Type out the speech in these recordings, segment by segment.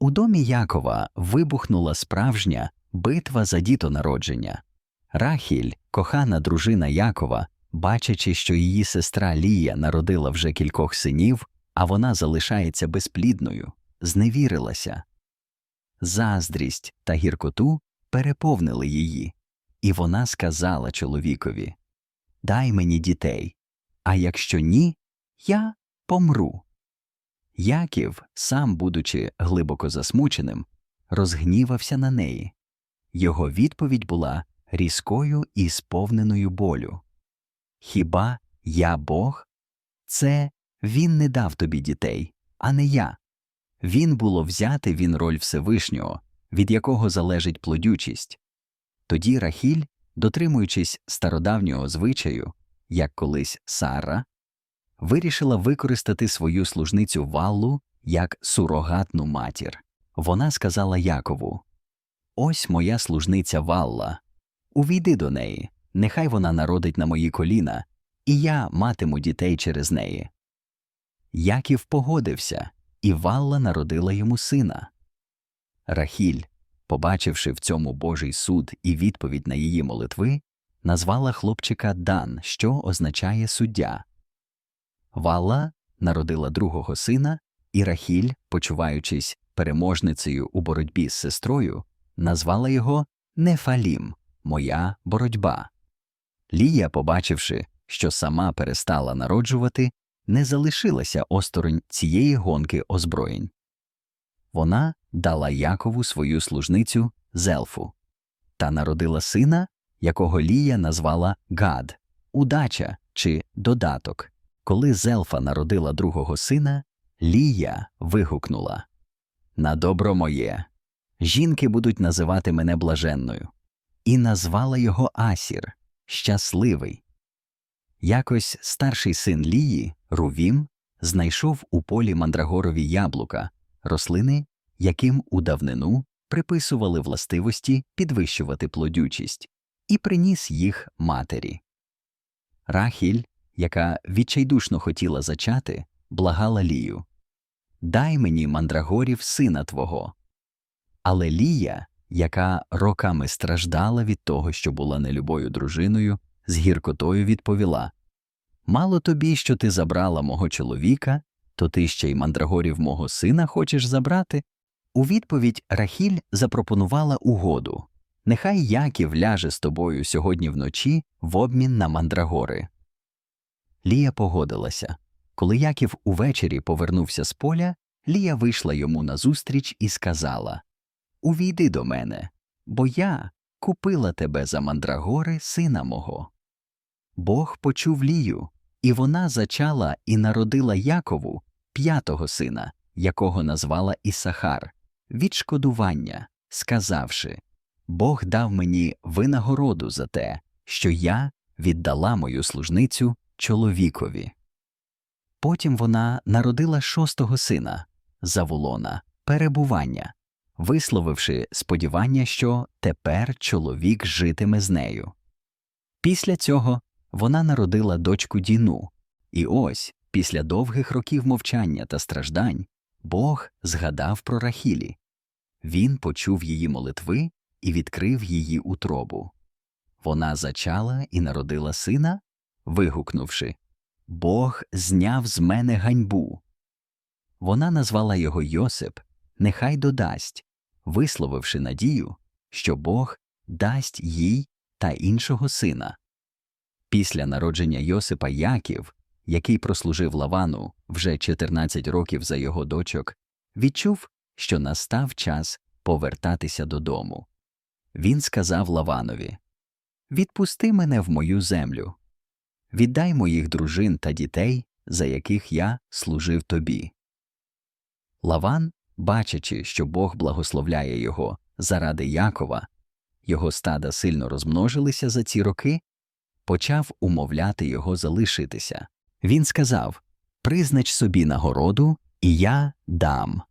У домі Якова вибухнула справжня битва за дітонародження. Рахіль, кохана дружина Якова, бачачи, що її сестра Лія народила вже кількох синів, а вона залишається безплідною, зневірилася. Заздрість та гіркоту переповнили її, і вона сказала чоловікові Дай мені дітей, а якщо ні, я помру. Яків, сам будучи глибоко засмученим, розгнівався на неї. Його відповідь була різкою і сповненою болю. Хіба я Бог? Це він не дав тобі дітей, а не я. Він було взяти він роль Всевишнього, від якого залежить плодючість. Тоді Рахіль, дотримуючись стародавнього звичаю, як колись Сара, вирішила використати свою служницю Валлу як сурогатну матір. Вона сказала Якову Ось моя служниця Валла. Увійди до неї, нехай вона народить на мої коліна, і я матиму дітей через неї. Яків погодився, і Валла народила йому сина. Рахіль, побачивши в цьому Божий суд і відповідь на її молитви, назвала хлопчика Дан, що означає суддя. Валла народила другого сина, і Рахіль, почуваючись переможницею у боротьбі з сестрою, назвала його Нефалім, моя боротьба. Лія, побачивши, що сама перестала народжувати, не залишилася осторонь цієї гонки озброєнь. Вона дала Якову свою служницю Зелфу та народила сина, якого Лія назвала Гад, удача чи додаток. Коли Зелфа народила другого сина, Лія вигукнула На добро моє. Жінки будуть називати мене блаженною, і назвала його Асір щасливий. Якось старший син Лії, Рувім, знайшов у полі мандрагорові яблука, рослини, яким у давнину приписували властивості підвищувати плодючість, і приніс їх матері. Рахіль, яка відчайдушно хотіла зачати, благала Лію Дай мені мандрагорів сина твого. Але Лія, яка роками страждала від того, що була нелюбою дружиною, з гіркотою відповіла Мало тобі, що ти забрала мого чоловіка, то ти ще й мандрагорів мого сина хочеш забрати? У відповідь Рахіль запропонувала угоду Нехай Яків ляже з тобою сьогодні вночі в обмін на мандрагори. Лія погодилася. Коли Яків увечері повернувся з поля, Лія вийшла йому назустріч і сказала Увійди до мене, бо я купила тебе за мандрагори сина мого. Бог почув Лію, і вона зачала і народила Якову п'ятого сина, якого назвала Ісахар, відшкодування, сказавши Бог дав мені винагороду за те, що я віддала мою служницю чоловікові. Потім вона народила шостого сина Заволона, перебування, висловивши сподівання, що тепер чоловік житиме з нею. Після цього вона народила дочку Діну, і ось, після довгих років мовчання та страждань, Бог згадав про Рахілі. Він почув її молитви і відкрив її утробу. Вона зачала і народила сина, вигукнувши Бог зняв з мене ганьбу. Вона назвала його Йосип, нехай додасть, висловивши надію, що Бог дасть їй та іншого сина. Після народження Йосипа Яків, який прослужив Лавану вже 14 років за його дочок, відчув, що настав час повертатися додому. Він сказав Лаванові Відпусти мене в мою землю, віддай моїх дружин та дітей, за яких я служив тобі. Лаван, бачачи, що Бог благословляє його заради Якова, його стада сильно розмножилися за ці роки, почав умовляти його залишитися. Він сказав Признач собі нагороду, і я дам.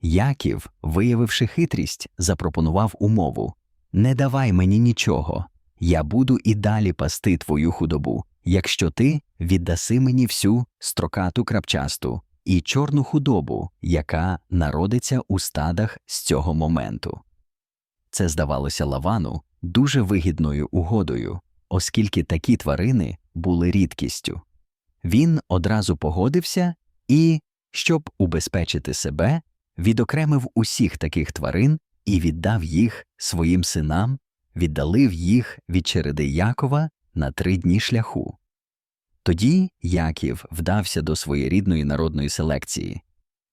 Яків, виявивши хитрість, запропонував умову Не давай мені нічого, я буду і далі пасти твою худобу, якщо ти віддаси мені всю строкату крапчасту, і чорну худобу, яка народиться у стадах з цього моменту. Це здавалося Лавану дуже вигідною угодою, оскільки такі тварини були рідкістю. Він одразу погодився і, щоб убезпечити себе, відокремив усіх таких тварин і віддав їх своїм синам, віддалив їх від череди Якова на три дні шляху. Тоді Яків вдався до своєрідної народної селекції.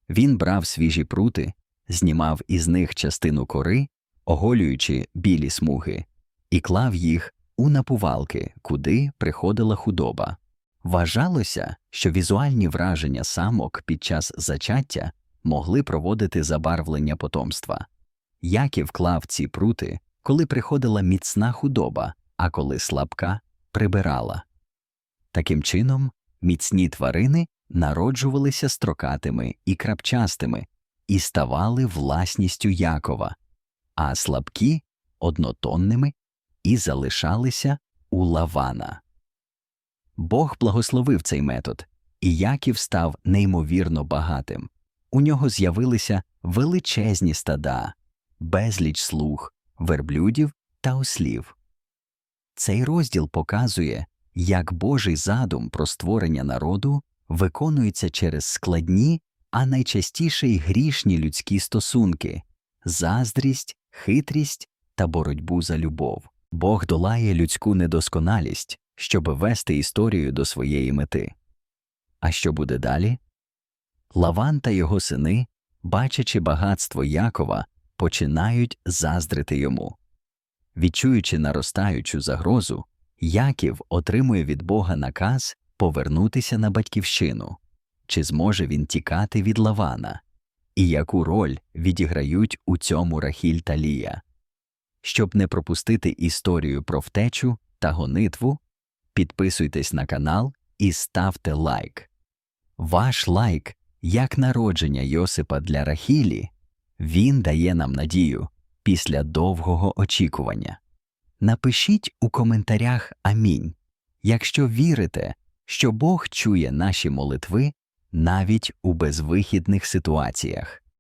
Він брав свіжі прути, знімав із них частину кори, оголюючи білі смуги, і клав їх у напувалки, куди приходила худоба. Вважалося, що візуальні враження самок під час зачаття могли проводити забарвлення потомства. Яків клав ці прути, коли приходила міцна худоба, а коли слабка прибирала. Таким чином, міцні тварини народжувалися строкатими і крапчастими і ставали власністю Якова, а слабкі однотонними і залишалися у Лавана. Бог благословив цей метод, і Яків став неймовірно багатим. У нього з'явилися величезні стада, безліч слуг, верблюдів та ослів. Цей розділ показує, як Божий задум про створення народу виконується через складні, а найчастіше й грішні людські стосунки заздрість, хитрість та боротьбу за любов. Бог долає людську недосконалість, щоб вести історію до своєї мети. А що буде далі? Лаван та його сини, бачачи багатство Якова, починають заздрити йому. Відчуючи наростаючу загрозу, Яків отримує від Бога наказ повернутися на батьківщину. Чи зможе він тікати від Лавана? І яку роль відіграють у цьому Рахіль та Лія? Щоб не пропустити історію про втечу та гонитву, підписуйтесь на канал і ставте лайк. Ваш лайк, як народження Йосипа для Рахілі, він дає нам надію після довгого очікування. Напишіть у коментарях Амінь, якщо вірите, що Бог чує наші молитви навіть у безвихідних ситуаціях.